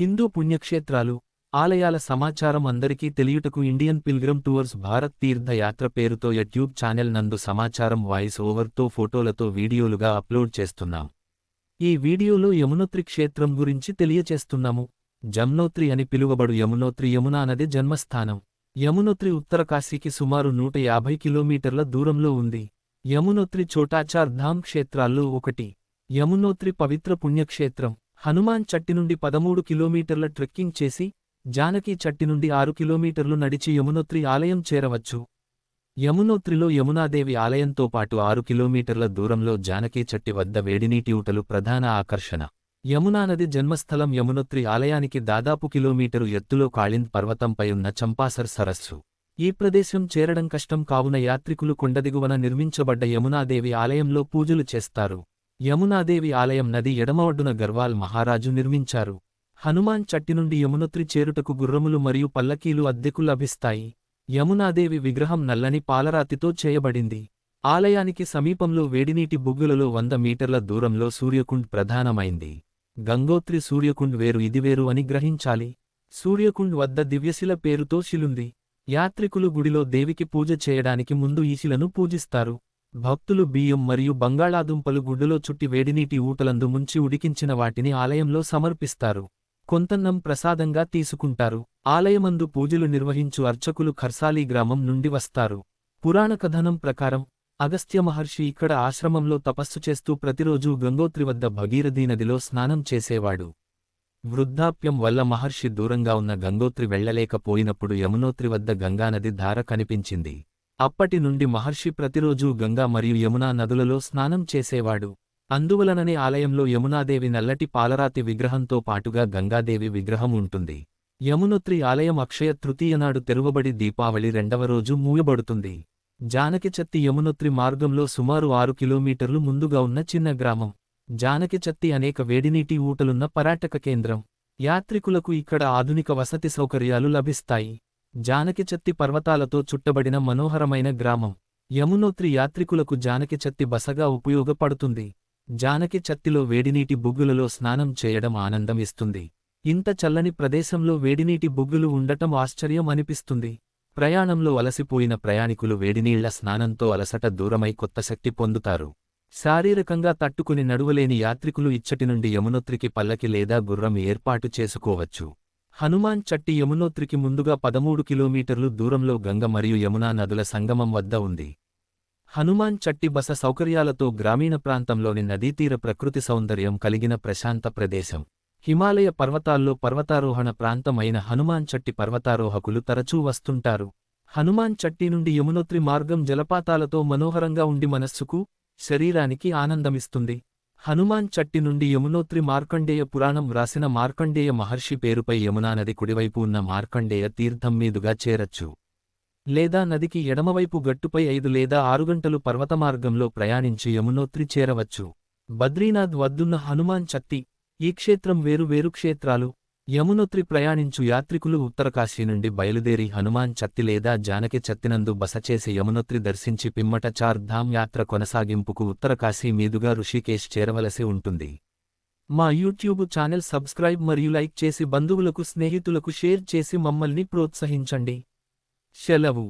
హిందూ పుణ్యక్షేత్రాలు ఆలయాల సమాచారం అందరికీ తెలియుటకు Indian pilgrim tours Bharat Teerthayatra పేరుతో యూట్యూబ్ ఛానల్ నందు సమాచారం వాయిస్ ఓవర్తో ఫోటోలతో వీడియోలుగా అప్లోడ్ చేస్తున్నాం. ఈ వీడియోలో యమునోత్రి క్షేత్రం గురించి తెలియచేస్తున్నాము. జమ్నోత్రి అని పిలువబడు యమునోత్రి యమునా నది జన్మస్థానం. యమునోత్రి ఉత్తరకాశీకి సుమారు నూట యాభై కిలోమీటర్ల దూరంలో ఉంది. యమునోత్రి చోటాచార్ ధామ్ క్షేత్రాల్లో ఒకటి. యమునోత్రి పవిత్ర పుణ్యక్షేత్రం. హనుమాన్ చట్టి నుండి పదమూడు కిలోమీటర్ల ట్రెక్కింగ్ చేసి జానకీ చట్టి నుండి ఆరు కిలోమీటర్లు నడిచి యమునోత్రి ఆలయం చేరవచ్చు. యమునోత్రిలో యమునాదేవి ఆలయంతో పాటు ఆరు కిలోమీటర్ల దూరంలో జానకీ చట్టి వద్ద వేడినీటి ఊటలు ప్రధాన ఆకర్షణ. యమునా నది జన్మస్థలం యమునోత్రి ఆలయానికి దాదాపు కిలోమీటరు ఎత్తులో కాళింద్ పర్వతంపై ఉన్న చంపాసర్ సరస్సు. ఈ ప్రదేశం చేరడం కష్టం కావున యాత్రికులు కొండదిగువన నిర్మించబడ్డ యమునాదేవి ఆలయంలో పూజలు చేస్తారు. యమునాదేవి ఆలయం నది ఎడమవడ్డున గర్వాల్ మహారాజు నిర్మించారు. హనుమాన్ చట్టి నుండి యమునత్రి చేరుటకు గుర్రములు మరియు పల్లకీలు అద్దెకు లభిస్తాయి. యమునాదేవి విగ్రహం నల్లని పాలరాతితో చేయబడింది. ఆలయానికి సమీపంలో వేడినీటి బుగ్గులలో వంద మీటర్ల దూరంలో సూర్యకుండ్ ప్రధానమైంది. గంగోత్రి సూర్యకుండ్ వేరు ఇది వేరు అని గ్రహించాలి. సూర్యకుండ్ వద్ద దివ్యశిల పేరుతో శిలుంది. యాత్రికులు గుడిలో దేవికి పూజ చేయడానికి ముందు ఈ శిలను పూజిస్తారు. భక్తులు బియ్యం మరియు బంగాళాదుంపలు గుడ్డులో చుట్టి వేడినీటి ఊటలందు ముంచి ఉడికించిన వాటిని ఆలయంలో సమర్పిస్తారు. కొంతన్నం ప్రసాదంగా తీసుకుంటారు. ఆలయమందు పూజలు నిర్వహించు అర్చకులు ఖర్సాలీ గ్రామం నుండి వస్తారు. పురాణ కథనం ప్రకారం అగస్త్య మహర్షి ఇక్కడ ఆశ్రమంలో తపస్సు చేస్తూ ప్రతిరోజూ గంగోత్రి వద్ద భగీరథీ నదిలో స్నానం చేసేవాడు. వృద్ధాప్యం వల్ల మహర్షి దూరంగా ఉన్న గంగోత్రి వెళ్ళలేకపోయినప్పుడు యమునోత్రి వద్ద గంగానది ధార కనిపించింది. అప్పటి నుండి మహర్షి ప్రతిరోజూ గంగా మరియు యమునా నదులలో స్నానం చేసేవాడు. అందువలననే ఆలయంలో యమునాదేవి నల్లటి పాలరాతి విగ్రహంతో పాటుగా గంగాదేవి విగ్రహం ఉంటుంది. యమునోత్రి ఆలయం అక్షయ తృతీయనాడు తెరువబడి దీపావళి రెండవ రోజు మూయబడుతుంది. జానకిచత్తి యమునోత్రి మార్గంలో సుమారు ఆరు కిలోమీటర్లు ముందుగా ఉన్న చిన్న గ్రామం. జానకిచత్తి అనేక వేడినీటి ఊటలున్న పర్యాటక కేంద్రం. యాత్రికులకు ఇక్కడ ఆధునిక వసతి సౌకర్యాలు లభిస్తాయి. జానకిచత్తి పర్వతాలతో చుట్టబడిన మనోహరమైన గ్రామం. యమునోత్రి యాత్రికులకు జానకిచత్తి బసగా ఉపయోగపడుతుంది. జానకిచత్తిలో వేడినీటి బుగ్గులలో స్నానం చేయడం ఆనందం ఇస్తుంది. ఇంత చల్లని ప్రదేశంలో వేడినీటి బుగ్గులు ఉండటం ఆశ్చర్యం అనిపిస్తుంది. ప్రయాణంలో అలసిపోయిన ప్రయాణికులు వేడినీళ్ళ స్నానంతో అలసట దూరమై కొత్త శక్తి పొందుతారు. శారీరకంగా తట్టుకుని నడువలేని యాత్రికులు ఇచ్చటి నుండి యమునోత్రికి పల్లకి లేదా గుర్రం ఏర్పాటు చేసుకోవచ్చు. హనుమాన్ చట్టి యమునోత్రికి ముందుగా పదమూడు కిలోమీటర్లు దూరంలో గంగ మరియు యమునా నదుల సంగమం వద్ద ఉంది. హనుమాన్ చట్టి బస సౌకర్యాలతో గ్రామీణ ప్రాంతంలోని నదీతీర ప్రకృతి సౌందర్యం కలిగిన ప్రశాంత ప్రదేశం. హిమాలయ పర్వతాల్లో పర్వతారోహణ ప్రాంతం అయిన హనుమాన్ చట్టి పర్వతారోహకులు తరచూ వస్తుంటారు. హనుమాన్ చట్టి నుండి యమునోత్రి మార్గం జలపాతాలతో మనోహరంగా ఉండి మనస్సుకు శరీరానికి ఆనందమిస్తుంది. హనుమాన్ చట్టి నుండి యమునోత్రి మార్కండేయ పురాణం వ్రాసిన మార్కండేయ మహర్షి పేరుపై యమునా నది కుడివైపు ఉన్న మార్కండేయ తీర్థం మీదుగా చేరచ్చు. లేదా నదికి ఎడమవైపు గట్టుపై ఐదు లేదా ఆరు గంటలు పర్వతమార్గంలో ప్రయాణించి యమునోత్రి చేరవచ్చు. బద్రీనాథ్ వద్దున్న హనుమాన్ చత్తి ఈ క్షేత్రం వేరు వేరు క్షేత్రాలు యమునోత్రి ప్రయాణించు యాత్రికులు ఉత్తరకాశీ నుండి బయలుదేరి హనుమాన్ చత్తి లేదా జానకి చత్తినందు బస చేసి యమునోత్రి దర్శించి పిమ్మట చార్ ధామ్ యాత్ర కొనసాగింపుకు ఉత్తరకాశీ మీదుగా ఋషికేశ్ చేరవలసి ఉంటుంది. మా యూట్యూబ్ ఛానల్ సబ్స్క్రైబ్ మరియు లైక్ చేసి బంధువులకు స్నేహితులకు షేర్ చేసి మమ్మల్ని ప్రోత్సహించండి. సెలవు.